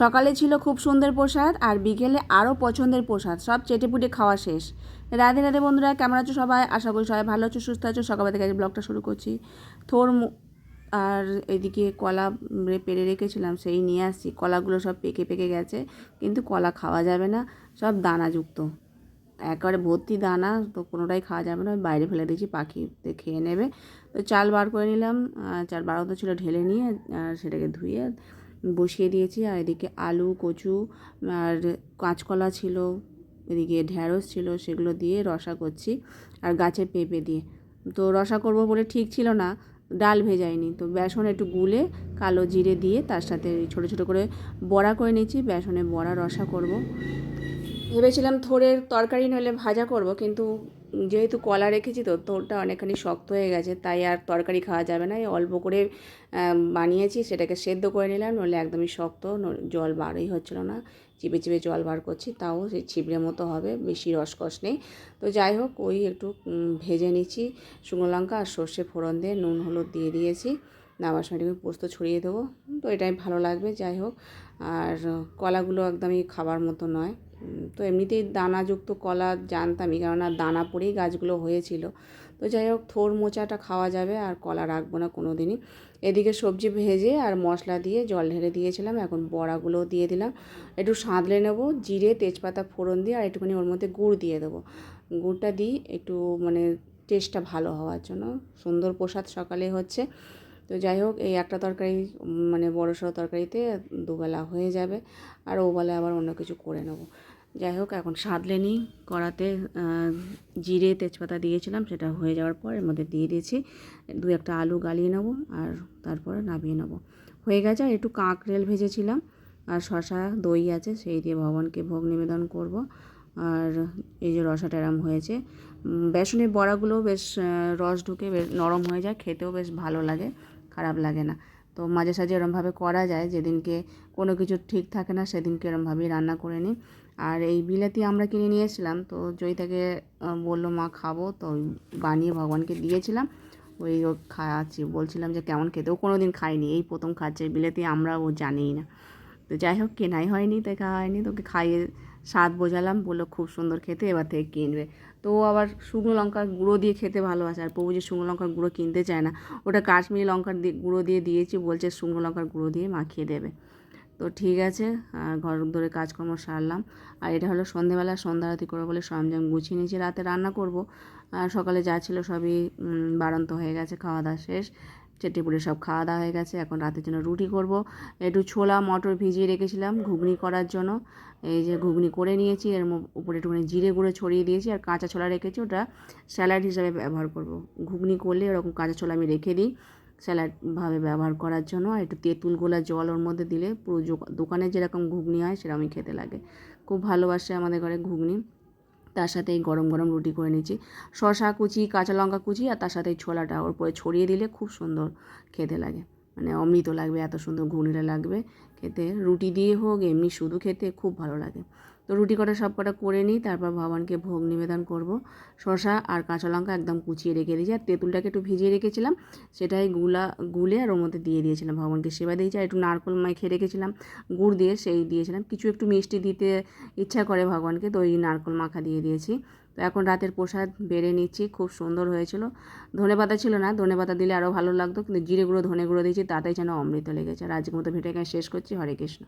সকালে ছিল খুব সুন্দর প্রসাদ আর বিকেলে আরও পছন্দের প্রসাদ। সব চেটেপুটে খাওয়া শেষ। রাধে রাধে বন্ধুরা, কেমন আছো সবাই? আশা করি সবাই ভালো আছো, সুস্থ আছো। সকাল থেকে ব্লগটা শুরু করছি। থোর আর এদিকে কলা পেরে রেখেছিলাম, সেই নিয়ে আসছি। কলাগুলো সব পেকে পেকে গেছে, কিন্তু কলা খাওয়া যাবে না। সব দানাযুক্ত। একেবারে ভর্তি দানা, তো কোনোটাই খাওয়া যাবে না। বাইরে ফেলে দিয়েছি, পাখিতে খেয়ে নেবে। তো চাল বার করে নিলাম। চাল বার তো ছিল ঢেলে নিয়ে, আর সেটাকে ধুয়ে বসিয়ে দিয়েছি। আর এদিকে আলু, কচু আর কাঁচকলা ছিল, এদিকে ঢ্যাঁড়স ছিল, সেগুলো দিয়ে রসা করছি আর গাছের পেঁপে দিয়ে। তো রসা করব বলে ঠিক ছিল না, ডাল ভেজাইনি। তো বেসন একটু গুলে কালো জিরে দিয়ে তার সাথে ছোট ছোট করে বড়া করে নিয়েছি, বেসনে বড়া রসা করব। ভেবেছিলাম থোড়ের তরকারি নইলে ভাজা করব, কিন্তু যেহেতু কলা রেখেছি তো থোরটা অনেকখানি শক্ত হয়ে গেছে, তাই আর তরকারি খাওয়া যাবে না। অল্প করে বানিয়েছি, সেটাকে সেদ্ধ করে নিলাম, নইলে একদমই শক্ত জল বারই হচ্ছিল না। চিপে চিপে জল বার করছি, তাও সেই ছিবড়ে মতো হবে, বেশি রসকস নেই। তো যাই হোক, ওই একটু ভেজে নিচ্ছি, শুকনো লঙ্কা আর সর্ষে ফোড়ন দিয়ে, নুন, হলুদ দিয়ে দিয়েছি। নামার সময় একটু পোস্ত ছড়িয়ে দেবো। তো এটাই ভালো লাগবে, যাই হোক। আর কলাগুলো একদমই খাবার মতো নয়। তো এমনিতেই দানাযুক্ত কলা জানতামই, কেননা দানা পড়েই গাছগুলো হয়েছিল। তো যাই হোক, থোর মোচাটা খাওয়া যাবে, আর কলা রাখব না কোনো দিনই এদিকে সবজি ভেজে আর মশলা দিয়ে জল ঢেলে দিয়েছিলাম, এখন বড়াগুলো দিয়ে দিলাম। একটু সাঁতলে নেব, জিরে, তেজপাতা, ফোড়ন দিয়ে, আর একটুখানি ওর মধ্যে গুড় দিয়ে দেবো। গুড়টা দিই একটু মানে টেস্টটা ভালো হওয়ার জন্য। সুন্দর প্রসাদ সকালে হচ্ছে। তো যাই হোক, এই একটা তরকারি মানে বড় সড়ো তরকারিতে দুবেলা হয়ে যাবে। আর ওবেলা আবার অন্য কিছু করে নেব। যাই হোক, এখন সাঁতলে নিই। কড়াতে জিরে, তেজপাতা দিয়েছিলাম, সেটা হয়ে যাওয়ার পর এর মধ্যে দিয়ে দিয়েছি। দু একটা আলু গালিয়ে নেব আর তারপরে নামিয়ে নেব। হয়ে গেছে, আর একটু কাঁকরেল ভেজেছিলাম। আর শশা দই আছে, সেই দিয়ে ভগবানকে ভোগ নিবেদন করব। আর এই যে রসাটা এরম হয়েছে। বেসনের বড়াগুলো বেশ রস ঢুকে বেশ নরম হয়ে যায়, খেতেও বেশ ভালো লাগে। খারাপ লাগে না। তো মাঝে সাঝে এরমভাবে করা যায়, যেদিনকে কোনো কিছু ঠিক থাকে না সেদিনকে এরমভাবেই রান্না করে নিই। আর এই বিলাতি আমরা কিনে নিয়েছিলাম, তো জয়িতাকে বলল, মা, খাব। তো বানিয়ে ভগবানকে দিয়েছিলাম। ওই ও বলছিলাম যে, কেমন খেতেও কোনো দিন খায়নি, এই প্রথম খাচ্ছে। বিলাতি আমরা ও জানিই না। তো যাই হোক, কেনাই হয়নি তাই খাওয়া হয়নি, তোকে খাইয়ে স্বাদ বোঝালাম, বলল, খুব সুন্দর খেতে, এবার থেকে কিনবে। তো আবার শুকনো লঙ্কার গুঁড়ো দিয়ে খেতে ভালোবাসে, আর প্রভু যে শুকনো লঙ্কার গুঁড়ো কিনতে চায় না, ওটা কাশ্মীরি লঙ্কার গুঁড়ো দিয়ে দিয়েছি, বলছে শুকনো লঙ্কার গুঁড়ো দিয়ে মাখিয়ে দেবে। তো ঠিক আছে, আর ঘর ধরে কাজকর্ম সারলাম। আর এটা হলো সন্ধেবেলা সন্ধ্যা আরতি করব বলে সরঞ্জাম গুছিয়ে নিয়েছি, রাতে রান্না করব। সকালে যা ছিল সবই বাড়ন্ত হয়ে গেছে, খাওয়া দাওয়া শেষ। চেটেপুটে সব খাওয়া দাওয়া হয়ে গেছে। এখন রাতের জন্য রুটি করব। একটু ছোলা, মটর ভিজিয়ে রেখেছিলাম ঘুগনি করার জন্য। এই যে ঘুগনি করে নিয়েছি, এর উপরে একটুখানি জিরে গুঁড়ো ছড়িয়ে দিয়েছি আর কাঁচা ছোলা রেখেছি। ওটা স্যালাড হিসাবে ব্যবহার করব। ঘুগনি করলে এরকম কাঁচা ছোলা আমি রেখে দিই স্যালাডভাবে ব্যবহার করার জন্য। আর একটু তেঁতুল গোলা জল ওর মধ্যে দিলে পুরো দোকানে যেরকম ঘুগনি হয় সেরকমই খেতে লাগে। খুব ভালোবাসে আমাদের ঘরে ঘুগনি। তার সাথে এই গরম গরম রুটি করে নিচ্ছি শশা কুচি, কাঁচা লঙ্কা কুচি আর তার সাথে ছোলাটা ওর উপরে ছড়িয়ে দিলে খুব সুন্দর খেতে লাগে। মানে অমৃত লাগবে, এত সুন্দর ঘুগনিটা লাগবে খেতে। রুটি দিয়ে হোক, এমনি শুধু খেতে খুব ভালো লাগে। তো রুটি কটা সব কটা করে নিই, তারপর ভগবানকে ভোগ নিবেদন করব। শসা আর কাঁচা লঙ্কা একদম কুচিয়ে রেখে দিয়েছি। আর তেঁতুলটাকে একটু ভিজিয়ে রেখেছিলাম, সেটাই গুলা, গুলে আর ওর মধ্যে দিয়ে দিয়েছিলাম, ভগবানকে সেবা দিয়েছি। আর একটু নারকোল মাখে রেখেছিলাম, গুড় দিয়ে সেই দিয়েছিলাম। কিছু একটু মিষ্টি দিতে ইচ্ছা করে ভগবানকে, তো ওই নারকোল মাখা দিয়ে দিয়েছি। তো এখন রাতের প্রসাদ বেড়ে নিচ্ছি, খুব সুন্দর হয়েছিল। ধনে পাতা ছিল না, ধনে পাতা দিলে আরও ভালো লাগতো, কিন্তু জিরে গুঁড়ো, ধনে গুঁড়ো দিয়েছি, তাতেই যেন অমৃত লেগেছে। আর আজকের মতো ভিডিও এখানে শেষ করছি। হরে কৃষ্ণ।